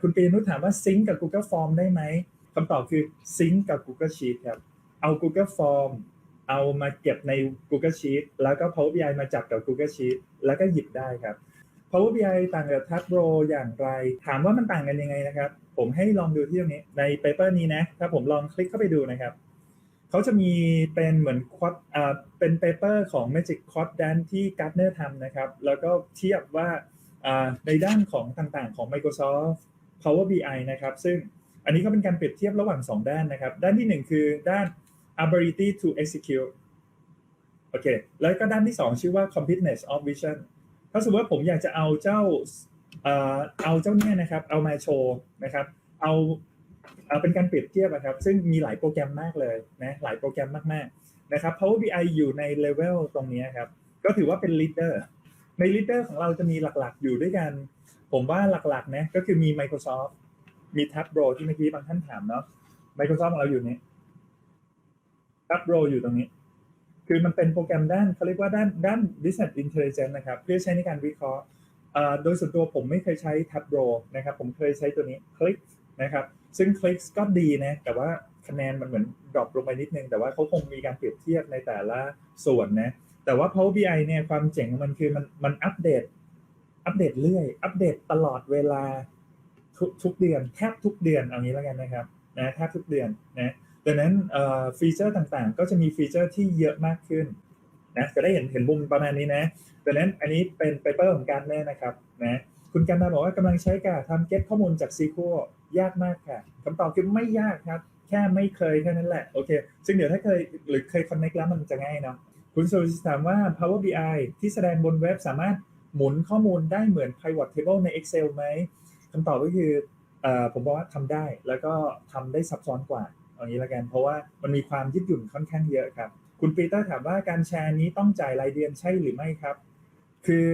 คุณปีนุชถามว่าซิงกับ Google Form ได้ไหมคำตอบคือซิงกับ Google Sheet ครับ เอา Google Form เอามาเก็บใน Google Sheet แล้วก็ Power BI มาจับกับ Google Sheet แล้วก็หยิบได้ครับ Power BI ต่างกับ Tableau อย่างไร ถามว่ามันต่างกันยังไงนะครับ ผมให้ลองดูที่ตรงนี้ในเปเปอร์นี้นะ ถ้าผมลองคลิกเข้าไปดูนะครับ เขาจะมีเป็นเหมือนคอดอ่าเป็นเปเปอร์ของ Magic Quadrant ที่ Gartner ทำนะครับ แล้วก็เทียบว่า ในด้านของต่างๆของ Microsoft Power BI นะครับซึ่งอันนี้ก็เป็นการเปรียบเทียบระหว่าง 2 ด้านนะครับ ด้านทีหนึ่1 คือด้าน ability to execute โอเค แล้วก็ด้านที่ 2 ชื่อว่า completeness of vision ถ้าสมมติว่าผมอยากจะเอาเจ้าเอ่อเอาเจ้าเนี่ยนะครับ เอามาโชว์นะครับ เอาเอาเป็นการเปรียบเทียบนะครับ ซึ่งมีหลายโปรแกรมมากเลยนะ หลายโปรแกรมมากๆนะครับ Power BI อยู่ในเลเวลตรงนี้ครับ ก็ถือว่าเป็น leader ใน leader ของเราจะมีหลักๆ อยู่ด้วยกัน ผมว่าหลักๆนะก็คือมี Microsoft มี Tableau ที่เมื่อกี้บางท่านถามเนาะ Microsoft ของเราอยู่นี้ Tableau อยู่ตรงนี้ คือมันเป็นโปรแกรมด้านเขาเรียกว่าด้านด้าน business intelligence นะครับ เพื่อใช้ในการวิเคราะห์โดยส่วนตัวผมไม่เคยใช้ Tableau นะครับ ผมเคยใช้ตัวนี้ Click นะครับ ซึ่ง Click ก็ดีนะ แต่ว่าคะแนนมันเหมือนดรอปลงไปนิดนึง แต่ว่าเขาคงมีการเปรียบเทียบในแต่ละส่วนนะ แต่ว่า Power BI เนี่ยความเจ๋งของมันคือมันมันอัปเดต อัปเดตเรื่อย อัปเดตตลอดเวลาทุกทุกเดือนแทบทุกเดือนเอางี้แล้วกันนะครับนะแทบทุกเดือนนะดังนั้นฟีเจอร์ต่างๆ ก็จะมีฟีเจอร์ที่เยอะมากขึ้นนะจะได้เห็นเห็นมุมประมาณนี้นะดังนั้นอันนี้เป็นเปเปอร์ของการแน่นะครับนะคุณกันนาบอกว่ากำลังใช้การทำเก็ตข้อมูลจาก SQL ยากมากค่ะคำตอบคือไม่ยากครับ แค่ไม่เคยแค่นั้นแหละโอเค ซึ่งเดี๋ยวถ้าเคยหรือเคย connect แล้วมันจะง่ายเนาะ คุณสุริถามว่า Power BI ที่แสดงบนเว็บสามารถหมุนข้อมูลได้เหมือน pivot table ใน Excel ไหมคำตอบก็คืออผมบอกว่าทำได้แล้วก็ทำได้ซับซ้อนกว่าเอางนี้ละกัน เพราะว่ามันมีความยืดหยุ่นค่อนข้างเยอะครับ คุณปีเตอร์ถามว่าการแชร์นี้ต้องจ่ายรายเดือนใช่หรือไม่ครับ คือ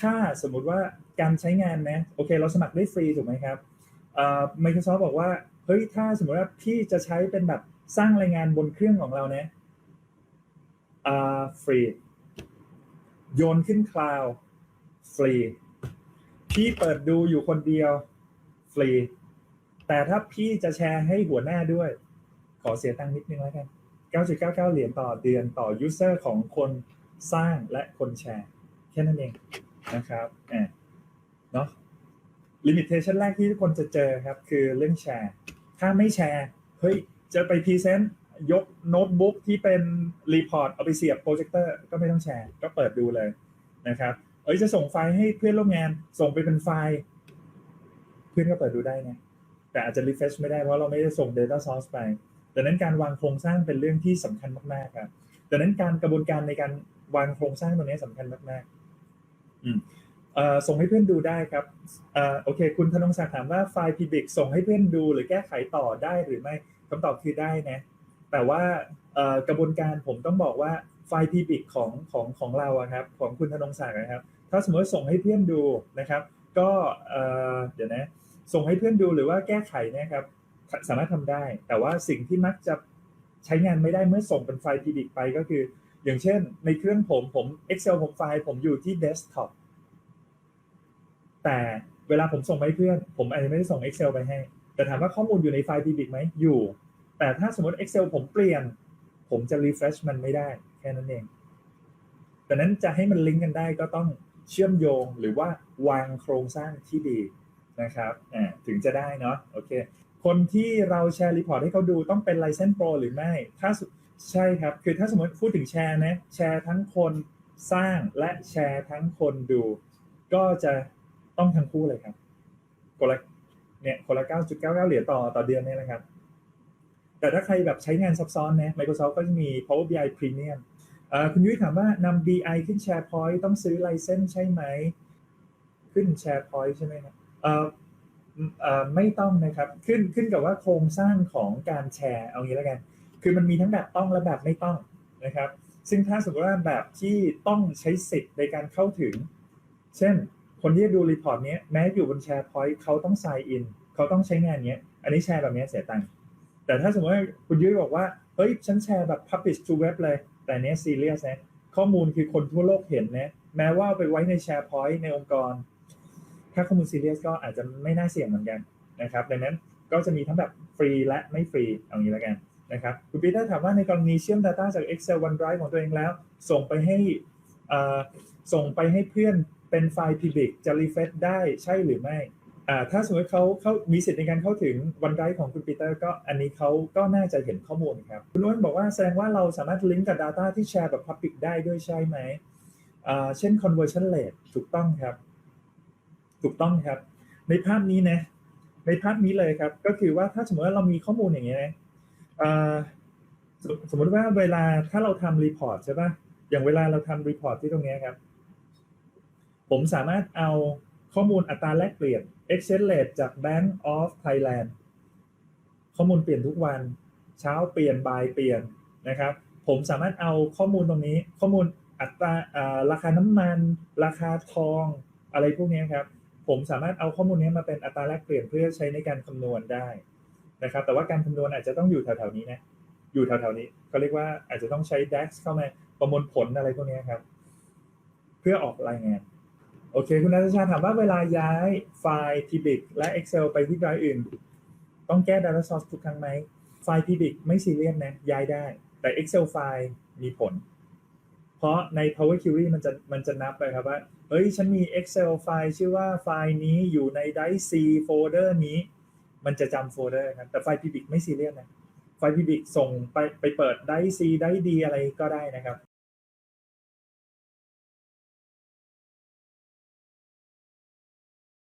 ถ้าสมมุติว่าการใช้งานนะโอเค เราสมัครได้ฟรีถูกไหมครับเอ่อ Microsoft บอกว่าเฮ้ยถ้าสมมติว่าพี่จะใช้เป็นแบบสร้างรายงานบนเครื่องของเราเนี่ย อ่าฟรีโยนขึ้นคลาวฟรีพี่เปิดดูอยู่คนเดียว ฟรี แต่ถ้าพี่จะแชร์ให้หัวหน้าด้วย ขอเสียตังค์นิดนึงแล้วกัน 9.99 เหรียญต่อเดือนต่อยูเซอร์ของคนสร้างและคนแชร์ แค่นั้นเองนะครับอ่าเนาะลิมิเ t ชันแรกที่ทุกคนจะเจอครับ คือเรื่องแชร์ ถ้าไม่แชร์ เฮ้ย จะไปพรีเซนต์ ยกโน้ตบุ๊กที่เป็นรีพอร์ตเอาไปเสียบโปรเจคเตอร์ก็ไม่ต้องแชร์ ก็เปิดดูเลยนะครับ เอ้ยจะส่งไฟล์ให้เพื่อนร่วมงาน ส่งไปเป็นไฟล์ เพื่อนก็เปิดดูได้นะแต่อาจจะ refresh ไม่ได้เพราะเราไม่ได้ส่ง data source ไปดังนั้นการวางโครงสร้างเป็นเรื่องที่สำคัญมากๆครับดังนั้นการกระบวนการในการวางโครงสร้างตรงนี้สำคัญมากๆอืมเอ่อส่งให้เพื่อนดูได้ครับอ่อโอเค คุณธนงศักดิ์ถามว่าไฟล์ PBIC ส่งให้เพื่อนดูหรือแก้ไขต่อได้หรือไม่คำตอบคือได้นะ แต่ว่ากระบวนการผมต้องบอกว่าไฟล์ PBIC ของของของเราครับของคุณธนงศักดิ์นะครับ ถ้าสมมติส่งให้เพื่อนดูนะครับ ก็เดี๋ยวนะส่งให้เพื่อนดูหรือว่าแก้ไขเนะครับสามารถทำได้ แต่ว่าสิ่งที่มักจะใช้งานไม่ได้เมื่อส่งเป็นไฟล์ PBIC ไปก็คือ อย่างเช่น ในเครื่องผมผม Excel ผมไฟล์ผมอยู่ที่ desktop แต่เวลาผมส่งไปเพื่อน ผมอาจจะไม่ได้ส่ง Excel ไปให้ แต่ถามว่าข้อมูลอยู่ในไฟล์ PBIC ไหมอยู่ แต่ถ้าสมมติ Excel ผมเปลี่ยน ผมจะ refresh มันไม่ได้แค่นั้นเองดังนั้นจะให้มันลิงก์กันได้ก็ต้องเชื่อมโยงหรือว่าวางโครงสร้างที่ดีนะครับถึงจะได้เนาะโอเค คนที่เราแชร์รีพอร์ตให้เขาดูต้องเป็น License Pro หรือไม่ ถ้าใช่ครับ คือถ้าสมมติพูดถึงแชร์นะแชร์ทั้งคนสร้างและแชร์ทั้งคนดู ก็จะต้องทั้งคู่เลยครับคนละเนี่ยคนละ 9.99 เหรียญต่อต่อเดือนนี่ยนะครับ แต่ถ้าใครแบบใช้งานซับซ้อนนะ Microsoft ก็จะมี Power BI Premium อ่อคุณยุ้ยถามว่านำ BI ขึ้น SharePoint ต้องซื้อ License ใช่ไหม ขึ้น SharePoint ใช่ไหมครับเอ่อเอ่อไม่ต้องนะครับ ขึ้นขึ้นกับว่าโครงสร้างของการแชร์ เอางี้แล้วกัน คือมันมีทั้งแบบต้องและแบบไม่ต้องนะครับ ซึ่งถ้าสมมติว่าแบบที่ต้องใช้สิทธิ์ในการเข้าถึง เช่น คนที่ดูรีพอร์ตนี้แม้อยู่บน SharePoint เขาต้อง sign in เขาต้องใช้งานเนี้ยอันนี้แชร์แบบนี้เสียตังค์ แต่ถ้าสมมติว่าคุณยุ้ยบอกว่าเฮ้ยฉันแชร์แบบ publish to web เลย แต่เนี้ย serious นะข้อมูลคือคนทั่วโลกเห็นนะแม้ว่าไปไว้ใน SharePoint ในองค์กร ถ้าข้อมูลซีเรียสก็อาจจะไม่น่าเสี่ยงเหมือนกันนะครับดังนั้นก็จะมีทั้งแบบฟรีและไม่ฟรีเอางี้แล้วกันนะครับคุณปีเตอร์ถามว่าในกรณีเชื่อม Data จาก Excel OneDrive ของตัวเองแล้ว ส่งไปให้อ่อส่งไปให้เพื่อนเป็นไฟล์ PBIC จะ refresh ได้ใช่หรือไม่ อ่าถ้าสมมติเขาเขามีสิทธิ์ในการเข้าถึง OneDrive ของคุณปีเตอร์ก็อันนี้เขาก็น่าจะเห็นข้อมูลครับ คุณล้วนบอกว่าแสดงว่าเราสามารถลิงก์กับ Data ที่แชร์แบบ Public ได้ด้วยใช่ไหมอ่าเช่น conversion rate ถูกต้องครับ ถูกต้องครับ ในภาพนี้นะ ในภาพนี้เลยครับ ก็คือว่าถ้าสมมติว่าเรามีข้อมูลอย่างเงี้ยนะอ่าสมสมมติว่าเวลาถ้าเราทำรีพอร์ตใช่ปะอย่างเวลาเราทำรีพอร์ตที่ตรงเนี้ยครับ ผมสามารถเอา ข้อมูลอัตราแลกเปลี่ยน exchange rate จาก Bank of Thailand ข้อมูลเปลี่ยนทุกวัน เช้าเปลี่ยนบ่ายเปลี่ยนนะครับ ผมสามารถเอาข้อมูลตรงนี้ ข้อมูลอัตราราคาน้ำมัน ราคาทองอะไรพวกนี้ครับ ผมสามารถเอาข้อมูลนี้มาเป็นอัตราแลกเปลี่ยนเพื่อใช้ในการคำนวณได้นะครับ แต่ว่าการคำนวณอาจจะต้องอยู่แถวๆนี้นะ อยู่แถวๆนี้เขาเรียกว่าอาจจะต้องใช้ DAX เข้ามาประมวลผลอะไรพวกนี้ครับ เพื่อออกรายงาน โอเค คุณนัทชาถามว่าเวลาย้ายไฟล์ PBIC และ Excel ไปที่ไดรฟ์อื่น ต้องแก้ Data Source ทุกครั้งไหม ไฟล์ PBIC ไม่ซีเรียสนะ ย้ายได้ แต่ Excel ไฟล์มีผล เพราะใน Power Query มันจะมันจะนับไปครับว่า เฮ้ย ฉันมี Excel ไฟล์ชื่อว่าไฟล์นี้อยู่ใน Drive C โฟลเดอร์นี้ มันจะจำโฟลเดอร์ครับ แต่ไฟล์ PBIC ไม่ซีเรียสนะ ไฟล์ PBIC ส่งไปไปเปิด Drive C Drive D อะไรก็ได้นะครับ